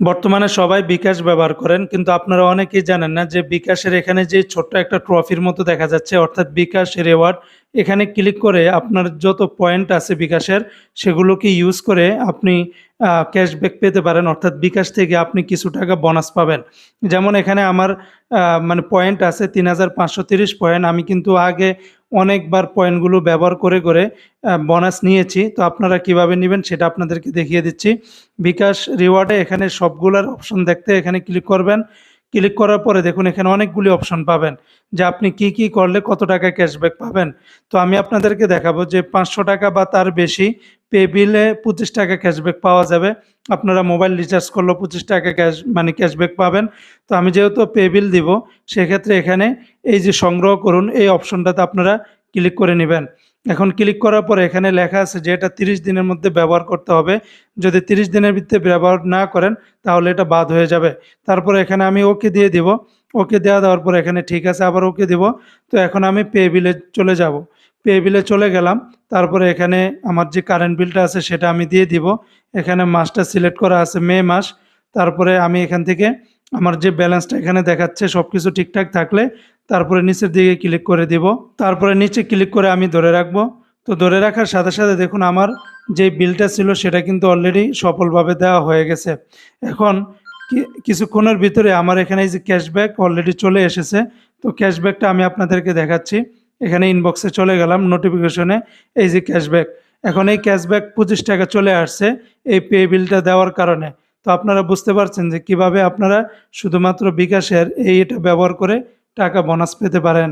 বর্তমানে সবাই বিকাশ ব্যবহার করেন, কিন্তু আপনারা অনেকেই জানেন না যে বিকাশের এখানে যে ছোট্ট একটা ট্রফির মতো দেখা যাচ্ছে, অর্থাৎ বিকাশ রেওয়ার্ড এখানে ক্লিক করে আপনার যত পয়েন্ট আছে বিকাশের, সেগুলোকে ইউজ করে আপনি ক্যাশব্যাক পেতে পারেন, অর্থাৎ বিকাশ থেকে আপনি কিছু টাকা বোনাস পাবেন। যেমন এখানে আমার মানে পয়েন্ট আছে তিন পয়েন্ট আমি কিন্তু আগে অনেকবার পয়েন্টগুলো ব্যবহার করে করে বোনাস নিয়েছি। তো আপনারা কীভাবে নেবেন সেটা আপনাদেরকে দেখিয়ে দিচ্ছি। বিকাশ রিওয়ার্ডে এখানে সবগুলোর অপশন দেখতে এখানে ক্লিক করবেন। ক্লিক করার পরে দেখুন এখানে অনেকগুলি অপশন পাবেন যে আপনি কি কি করলে কত টাকা ক্যাশব্যাক পাবেন। তো আমি আপনাদেরকে দেখাবো যে পাঁচশো টাকা বা তার বেশি পে বিলে পঁচিশ টাকা ক্যাশব্যাক পাওয়া যাবে। আপনারা মোবাইল রিচার্জ করলেও পঁচিশ টাকা ক্যাশ মানে ক্যাশব্যাক পাবেন। তো আমি যেহেতু পে বিল দিব, সেক্ষেত্রে এখানে এই যে সংগ্রহ করুন, এই অপশনটাতে আপনারা ক্লিক করে নেবেন। এখন ক্লিক করার পরে এখানে লেখা আছে যে এটা তিরিশ দিনের মধ্যে ব্যবহার করতে হবে। যদি তিরিশ দিনের ভিতরে ব্যবহার না করেন, তাহলে এটা বাদ হয়ে যাবে। তারপরে এখানে আমি ওকে দিয়ে দিব। ওকে দেওয়া দেওয়ার পর এখানে ঠিক আছে, আবার ওকে দিব। তো এখন আমি পে বিলে চলে যাব। পে বিলে চলে গেলাম। তারপরে এখানে আমার যে কারেন্ট বিলটা আছে, সেটা আমি দিয়ে দিব। এখানে মাসটা সিলেক্ট করা আছে মে মাস। তারপরে আমি এখান থেকে আমার যে ব্যালেন্সটা এখানে দেখাচ্ছে সব কিছু ঠিকঠাক থাকলে তারপরে নিচের দিকে ক্লিক করে দিব। তারপরে নিচে ক্লিক করে আমি ধরে রাখব। তো ধরে রাখার সাথে সাথে দেখুন, আমার যে বিলটা ছিল সেটা কিন্তু অলরেডি সফলভাবে দেওয়া হয়ে গেছে। এখন কিছুক্ষণের ভিতরে আমার এখানে এই যে ক্যাশব্যাক অলরেডি চলে এসেছে। তো ক্যাশব্যাকটা আমি আপনাদেরকে দেখাচ্ছি। এখানে ইনবক্সে চলে গেলাম নোটিফিকেশনে এই যে ক্যাশব্যাক এখন এই ক্যাশব্যাক পঁচিশ টাকা চলে আসছে এই পে বিলটা দেওয়ার কারণে। তো আপনারা বুঝতে পারছেন যে কীভাবে আপনারা শুধুমাত্র বিকাশের এই এটা ব্যবহার করে টাকা বোনাস পেতে পারেন।